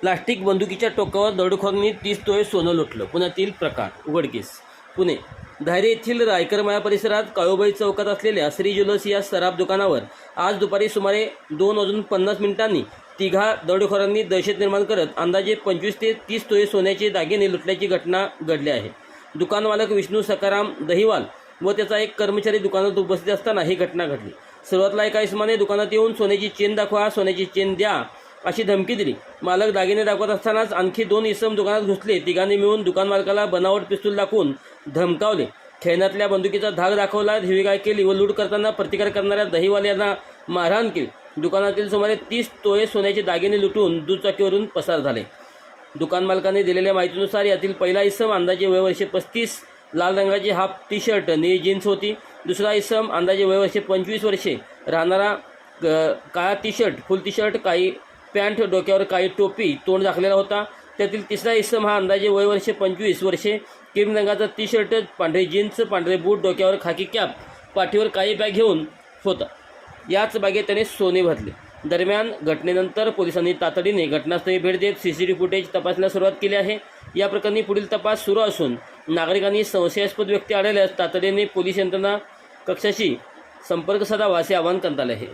Plastic बंदुकीच्या टोकावर दडखोरांनी तीस तोळे सोनं लुटलं. पुण्यातील प्रकार उघडकीस. पुणे. धायरे येथील रायकरमाया परिसरात काळोबाई चौकात असलेल्या श्री ज्वेलर्स या सराफ दुकानावर आज दुपारी सुमारे दोन वाजून पन्नास मिनिटांनी तिघा दरोडेखोरांनी दहशत निर्माण करत अंदाजे पंचवीस ते तीस तोळे सोन्याचे दागिने लुटल्याची घटना घडली आहे. दुकानमालक विष्णू सकाराम दहिवाल व त्याचा एक कर्मचारी दुकानात उपस्थित असताना ही घटना घडली. सुरुवातीला एका इसमाने दुकानात येऊन सोन्याची चेन दाखवा सोन्याची चेन द्या अशी धमकी दिली. मालक दागिने दाखवत असतानाच आणखी दोन इसम दुकानात घुसले. तिघांनी मिळून दुकान मालकाला बनावट पिस्तूल दाखवून धमकावले. खेळण्यातल्या बंदुकीचा धाक दाखवला धिवीगाय केली व लूट करताना प्रतिकार करणाऱ्या दहीवाल्यांना मारहाण केली. दुकानातील सुमारे तीस तोळे सोन्याचे दागिने लुटून दुचाकीवरून पसार झाले. दुकान मालकाने दिलेल्या माहितीनुसार यातील पहिला इसम अंदाजे वय वर्षे पस्तीस लाल रंगाची हाफ टी शर्ट निळी जीन्स होती. दुसरा इसम अंदाजे वय वर्षे पंचवीस वर्षे राहणारा ग- काळा T shirt full T shirt काही पॅन्ट डोक्यावर काही टोपी तोंड झाकलेला होता. त्यातील तिसरा इसम हा अंदाजे वय वर्षे पंचवीस वर्षे. क्रीम रंगाचा टी शर्ट पांढरे जीन्स पांढरे बूट डोक्यावर खाकी कॅप पाठीवर काही बॅग घेऊन होता. याच बागेत त्याने सोने भरले. दरम्यान घटनेनंतर पोलिसांनी तातडीने घटनास्थळी भेट देत सी सी टी फुटेज तपासण्यास सुरुवात केली आहे. या प्रकरणी पुढील तपास सुरू असून नागरिकांनी संशयास्पद व्यक्ती आढळल्यास तातडीने पोलीस यंत्रणा कक्षाशी संपर्क साधावा असे आवाहन करण्यात आले आहे.